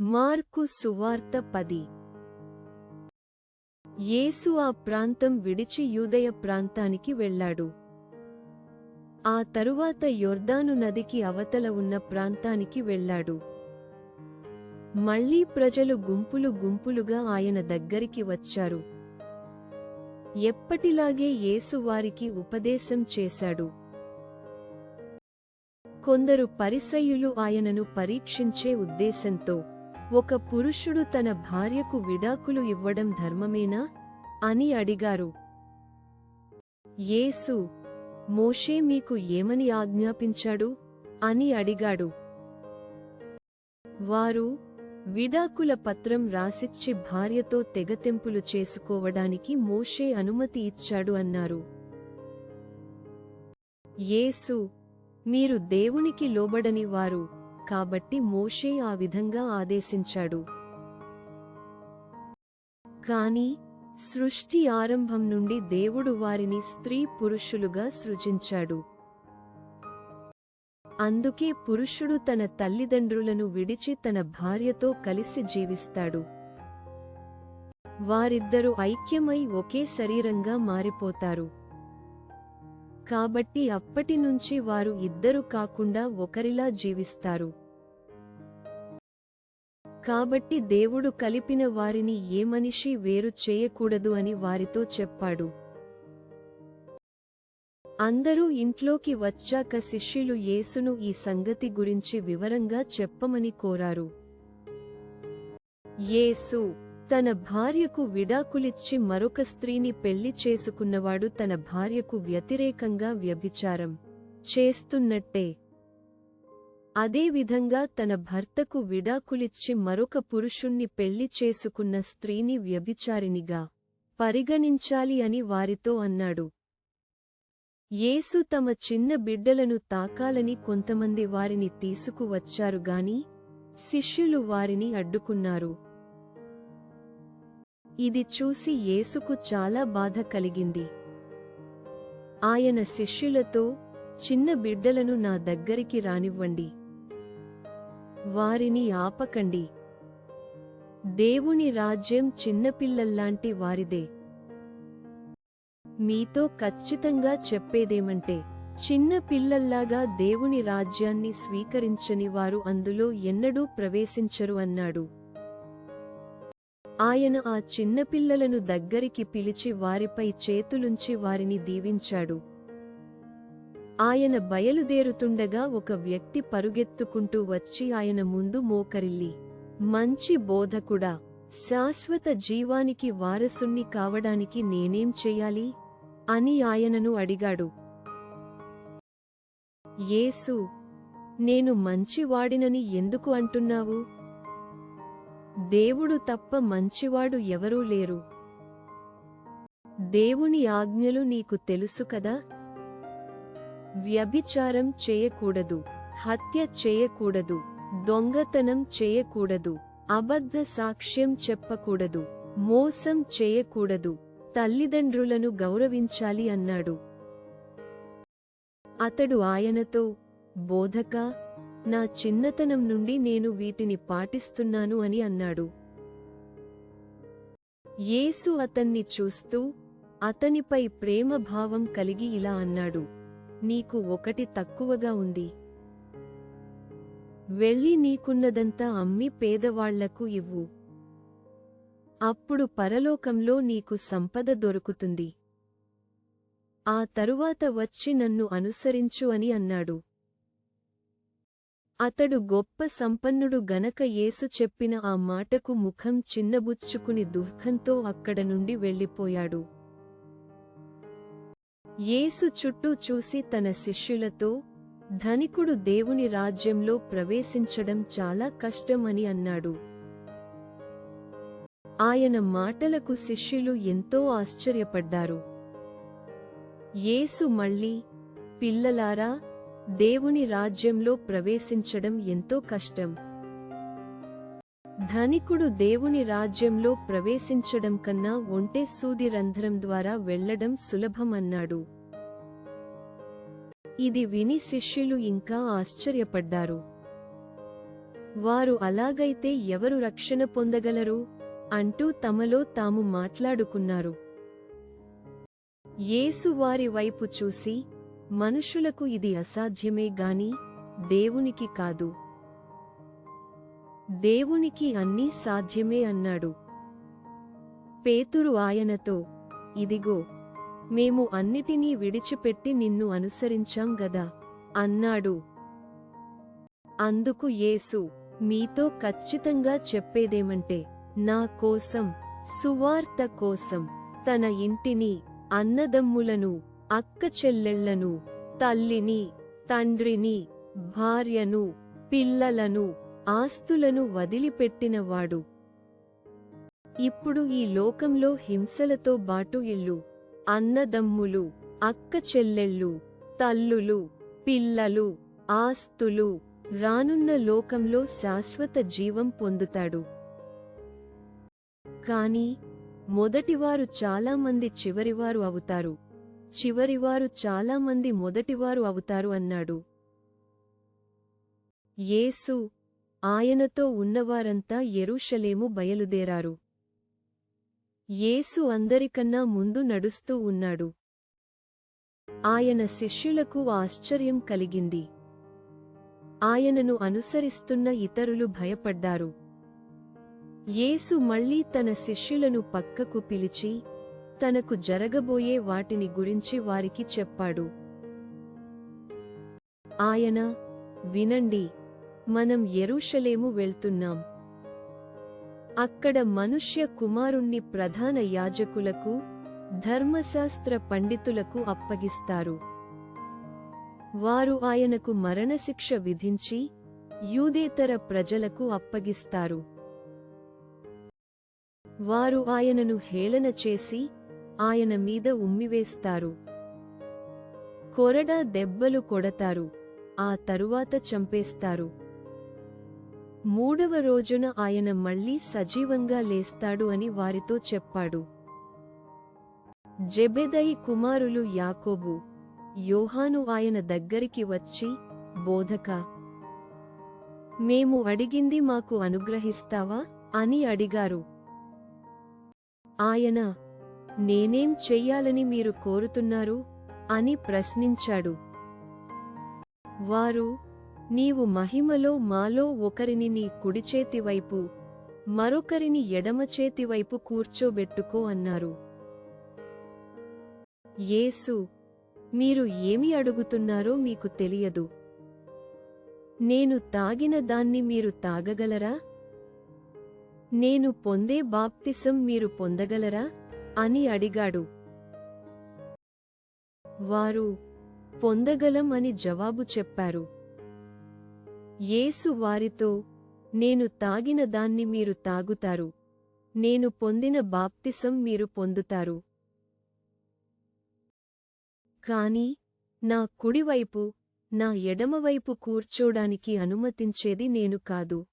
Mark సువార్త పది. యేసు ఆ ప్రాంతం విడిచి యూదయ ప్రాంతానికి వెళ్ళాడు. ఆ తరువాత యొర్దాను నదికి అవతల ఉన్న ప్రాంతానికి వెళ్ళాడు. మళ్ళీ ప్రజలు గుంపులు గుంపులుగా ఆయన దగ్గరికి వచ్చారు. ఎప్పటిలాగే యేసు వారికి ఉపదేశం చేశాడు. కొందరు పరిసయ్యులు ఆయనను పరీక్షించే ఉద్దేశంతో ఒక పురుషుడు తన భార్యకు విడాకులు ఇవ్వడం ధర్మమేనా? అని అడిగారు. యేసు మోషే మీకు ఏమని ఆజ్ఞాపించాడు? అని అడిగాడు. వారు విడాకుల పత్రం రాసిచ్చి భార్యతో తెగతెంపులు చేసుకోవడానికి మోషే అనుమతి ఇచ్చాడు అన్నారు. యేసు మీరు దేవునికి లోబడని వారు. కాబట్టి మోషే ఆ విధంగా ఆదేశించాడు. కాని సృష్టి ఆరంభం నుండి దేవుడు వారిని స్త్రీ పురుషులుగా సృజించాడు. అందుకే పురుషుడు తన తల్లిదండ్రులను విడిచి తన భార్యతో కలిసి జీవిస్తాడు. వారిద్దరూ ఐక్యమై ఒకే శరీరంగా మారిపోతారు. కాబట్టి అప్పటి నుంచి వారు ఇద్దరు కాకుండా ఒకరిలా జీవిస్తారు. కాబట్టి దేవుడు కలిపిన వారిని ఏ మనిషి వేరు చేయకూడదు అని వారితో చెప్పాడు. అందరూ ఇంట్లోకి వచ్చాక శిష్యులు యేసును ఈ సంగతి గురించి వివరంగా చెప్పమని కోరారు. యేసు తన భార్యకు విడాకులిచ్చి మరొక స్త్రీని పెళ్ళి చేసుకున్నవాడు తన భార్యకు వ్యతిరేకంగా వ్యభిచారం చేస్తున్నట్టే. అదేవిధంగా తన భర్తకు విడాకులిచ్చి మరొక పురుషుణ్ణి పెళ్ళి చేసుకున్న స్త్రీని వ్యభిచారినిగా పరిగణించాలి అని వారితో అన్నాడు. యేసు తమ చిన్న బిడ్డలను తాకాలని కొంతమంది వారిని తీసుకువచ్చారుగాని శిష్యులు వారిని అడ్డుకున్నారు. ఇది చూసి యేసుకు చాలా బాధ కలిగింది. ఆయన శిష్యులతో చిన్న బిడ్డలను నా దగ్గరికి రానివ్వండి. వారిని ఆపకండి. దేవుని రాజ్యం చిన్నపిల్లల్లాంటి వారిదే. మీతో ఖచ్చితంగా చెప్పేదేమంటే చిన్న పిల్లల్లాగా దేవుని రాజ్యాన్ని స్వీకరించని వారు అందులో ఎన్నడూ ప్రవేశించరు అన్నాడు. ఆయన ఆ చిన్నపిల్లలను దగ్గరికి పిలిచి వారిపై చేతులుంచి వారిని దీవించాడు. ఆయన బయలుదేరుతుండగా ఒక వ్యక్తి పరుగెత్తుకుంటూ వచ్చి ఆయన ముందు మోకరిల్లి మంచి బోధకుడా శాశ్వత జీవానికి వారసుణ్ణి కావడానికి నేనేం చెయ్యాలి అని ఆయనను అడిగాడు. యేసు నేను మంచివాడినని ఎందుకు అంటున్నావు? దేవుడు తప్ప మంచివాడు ఎవరూ లేరు. దేవుని ఆజ్ఞలు నీకు తెలుసు కదా? వ్యభిచారం చేయకూడదు హత్య చేయకూడదు దొంగతనం చేయకూడదు అబద్ధ సాక్ష్యం చెప్పకూడదు మోసం చేయకూడదు తల్లిదండ్రులను గౌరవించాలి అన్నాడు. అతడు ఆయనతో బోధకా నా చిన్నతనం నుండి నేను వీటిని పాటిస్తున్నాను అని అన్నాడు. యేసు అతన్ని చూస్తూ అతనిపై ప్రేమభావం కలిగి ఇలా అన్నాడు నీకు ఒకటి తక్కువగా ఉంది. వెళ్ళి నీకున్నదంతా అమ్మి పేదవాళ్ళకు ఇవ్వు. అప్పుడు పరలోకంలో నీకు సంపద దొరుకుతుంది. ఆ తరువాత వచ్చి నన్ను అనుసరించు అని అన్నాడు. అతడు గొప్ప సంపన్నుడు గనక యేసు చెప్పిన ఆ మాటకు ముఖం చిన్నబుచ్చుకుని దుఃఖంతో అక్కడ నుండి వెళ్ళిపోయాడు. యేసు చుట్టూ చూసి తన శిష్యులతో ధనికుడు దేవుని రాజ్యంలో ప్రవేశించడం చాలా కష్టమని అన్నాడు. ఆయన మాటలకు శిష్యులు ఎంతో ఆశ్చర్యపడ్డారు. యేసు మళ్ళీ పిల్లలారా దేవుని రాజ్యంలో ప్రవేశించడం ఎంతో కష్టం. ధనికుడు దేవుని రాజ్యంలో ప్రవేశించడం కన్నా ఒంటె సూది రంధ్రం ద్వారా వెళ్ళడం సులభమన్నాడు. ఇది విని శిష్యులు ఇంకా ఆశ్చర్యపడ్డారు. వారు అలాగైతే ఎవరు రక్షణ పొందగలరు? అంటూ తమలో తాము మాట్లాడుకున్నారు. యేసు వారి వైపు చూసి మనుషులకు ఇది అసాధ్యమే గాని దేవునికి కాదు. దేవునికి అన్నీ సాధ్యమే అన్నాడు. పేతురు ఆయనతో ఇదిగో మేము అన్నిటినీ విడిచిపెట్టి నిన్ను అనుసరించాం గదా అన్నాడు. అందుకు యేసు మీతో ఖచ్చితంగా చెప్పేదేమంటే నా కోసం సువార్త కోసం తన ఇంటిని అన్నదమ్ములను అక్క చెల్లెళ్ళను తల్లిని తండ్రిని భార్యను పిల్లలను ఆస్తులను వదిలిపెట్టినవాడు. ఇప్పుడు ఈ లోకంలో హింసలతో బాటు ఇల్లు అన్నదమ్ములు అక్క చెల్లెళ్ళు తల్లులు పిల్లలు ఆస్తులు రానున్న లోకంలో శాశ్వత జీవం పొందుతాడు. కాని మొదటివారు చాలామంది చివరివారు అవుతారు. చివరివారు చాలామంది మొదటివారు అవుతారు అన్నాడు. యేసు ఆయనతో ఉన్నవారంతా ఎరుషలేము బయలుదేరారు. యేసు అందరికన్నా ముందు నడుస్తూ ఉన్నాడు. ఆయన శిష్యులకు ఆశ్చర్యం కలిగింది. ఆయనను అనుసరిస్తున్న ఇతరులు భయపడ్డారు. యేసు మళ్ళీ తన శిష్యులను పక్కకు పిలిచి తనకు జరగబోయే వాటిని గురించి వారికి చెప్పాడు. ఆయన వినండి మనం ఎరుషలేము వెళ్తున్నాం. అక్కడ మనుష్య కుమారుణ్ణి ప్రధాన యాజకులకు ధర్మశాస్త్ర పండితులకు అప్పగిస్తారు. వారు ఆయనకు మరణశిక్ష విధించి యూదేతర ప్రజలకు అప్పగిస్తారు. వారు ఆయనను హేళన చేసి ఆయన మీద ఉమ్మివేస్తారు. కొరడా దెబ్బలు కొడతారు. ఆ తరువాత చంపేస్తారు. మూడవ రోజున ఆయన మళ్ళీ సజీవంగా లేస్తాడు అని వారితో చెప్పాడు. జెబెదయి కుమారులు యాకోబు యోహాను ఆయన దగ్గరికి వచ్చి బోధక మేము అడిగింది మాకు అనుగ్రహిస్తావా? అని అడిగారు. ఆయన నేనేం చెయ్యాలని మీరు కోరుతున్నారు? అని ప్రశ్నించాడు. వారు నీవు మహిమలో మాలో ఒకరిని నీ కుడిచేతివైపు మరొకరిని ఎడమచేతివైపు కూర్చోబెట్టుకో అన్నారు. యేసు మీరు ఏమి అడుగుతున్నారో మీకు తెలియదు. నేను తాగిన దాన్ని మీరు తాగగలరా? నేను పొందే బాప్తిసం మీరు పొందగలరా? అని అడిగాడు. వారు పొందగలం అని జవాబు చెప్పారు. యేసు వారితో నేను తాగిన దాన్ని మీరు తాగుతారు. నేను పొందిన బాప్తిసం మీరు పొందుతారు. కాని నా కుడివైపు నా ఎడమవైపు కూర్చోడానికి అనుమతించేది నేను కాదు.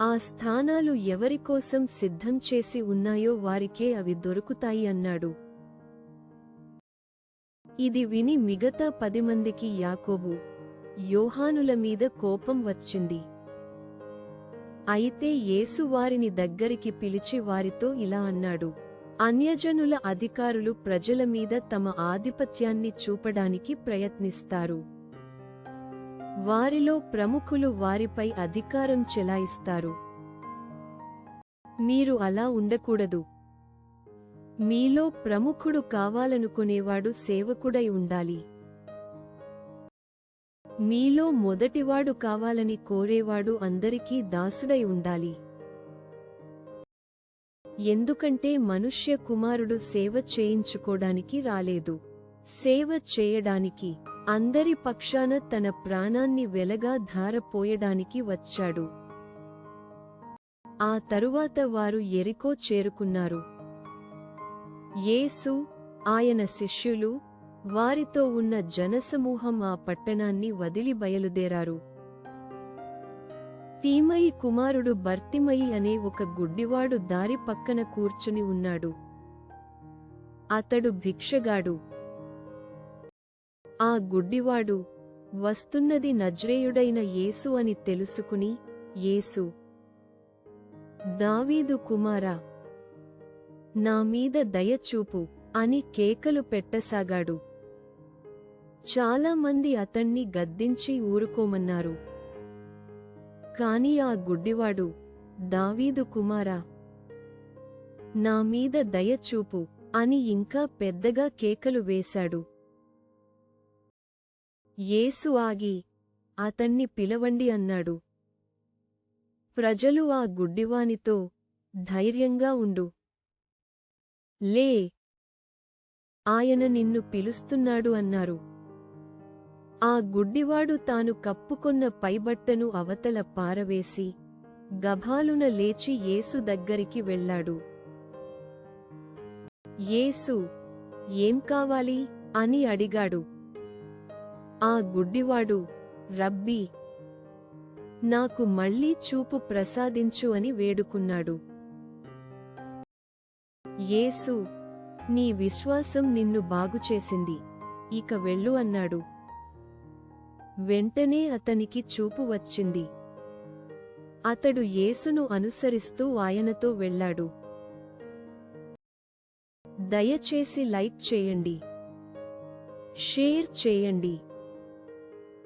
ఆ స్థానాలు ఎవరికోసం సిద్ధం చేసి ఉన్నాయో వారికే అవి దొరుకుతాయి అన్నాడు. ఇది విని మిగతా పది మందికి యాకోబు యోహానుల మీద కోపం వచ్చింది. అయితే యేసు వారిని దగ్గరికి పిలిచి వారితో ఇలా అన్నాడు అన్యజనుల అధికారులు ప్రజల మీద తమ ఆధిపత్యాన్ని చూపడానికి ప్రయత్నిస్తారు. వారిలో ప్రముఖులు వారిపై అధికారం చెలాయిస్తారు. మీరు అలా ఉండకూడదు. మీలో ప్రముఖుడు కావాలనుకునేవాడు సేవకుడై ఉండాలి. మీలో మొదటివాడు కావాలని కోరేవాడు అందరికీ దాసుడై ఉండాలి. ఎందుకంటే మనుష్య కుమారుడు సేవ చేయించుకోడానికి రాలేదు. సేవ చేయడానికి అందరి పక్షాన తన ప్రాణాన్ని వెలగా ధారపోయడానికి వచ్చాడు. ఆ తరువాత వారు ఎరికో చేరుకున్నారు. యేసు ఆయన శిష్యులు వారితో ఉన్న జనసమూహం ఆ పట్టణాన్ని వదిలి బయలుదేరారు. తీమయి కుమారుడు బర్తిమయి అనే ఒక గుడ్డివాడు దారి పక్కన కూర్చుని ఉన్నాడు. అతడు భిక్షగాడు. ఆ గుడ్డివాడు వస్తున్నది నజ్రేయుడైన యేసు అని తెలుసుకుని యేసు దావీదు కుమారా నా మీద దయచూపు అని కేకలు పెట్టసాగాడు. చాలామంది అతణ్ణి గద్దించి ఊరుకోమన్నారు. కాని ఆ గుడ్డివాడు దావీదు కుమారా నా మీద దయచూపు అని ఇంకా పెద్దగా కేకలు వేశాడు. యేసు ఆగి అతన్ని పిలవండి అన్నాడు. ప్రజలు ఆ గుడ్డివానితో ధైర్యంగా ఉండు. లే ఆయన నిన్ను పిలుస్తున్నాడు అన్నారు. ఆ గుడ్డివాడు తాను కప్పుకొన్న పైబట్టను అవతల పారవేసి గభాలున లేచి యేసు దగ్గరికి వెళ్ళాడు. యేసు ఏం కావాలి? అని అడిగాడు. ఆ గుడ్డివాడు రబ్బీ నాకు మళ్ళీ చూపు ప్రసాదించు అని వేడుకున్నాడు. యేసు నీ విశ్వాసం నిన్ను బాగుచేసింది ఇక వెళ్ళు అన్నాడు. వెంటనే అతనికి చూపు వచ్చింది. అతడు యేసును అనుసరిస్తూ ఆయనతో వెళ్ళాడు. దయచేసి లైక్ చేయండి. షేర్ చేయండి.